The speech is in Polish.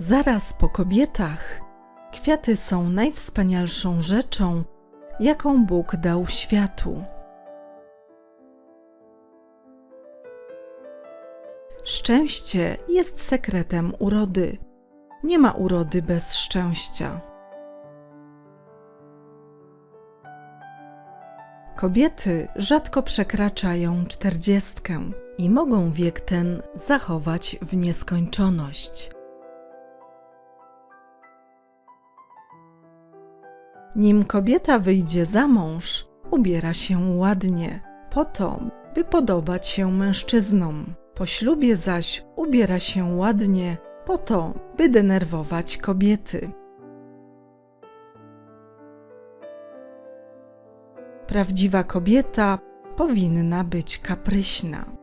Zaraz po kobietach, kwiaty są najwspanialszą rzeczą, jaką Bóg dał światu. Szczęście jest sekretem urody. Nie ma urody bez szczęścia. Kobiety rzadko przekraczają czterdziestkę i mogą wiek ten zachować w nieskończoność. Nim kobieta wyjdzie za mąż, ubiera się ładnie, po to, by podobać się mężczyznom. Po ślubie zaś ubiera się ładnie, po to, by denerwować kobiety. Prawdziwa kobieta powinna być kapryśna.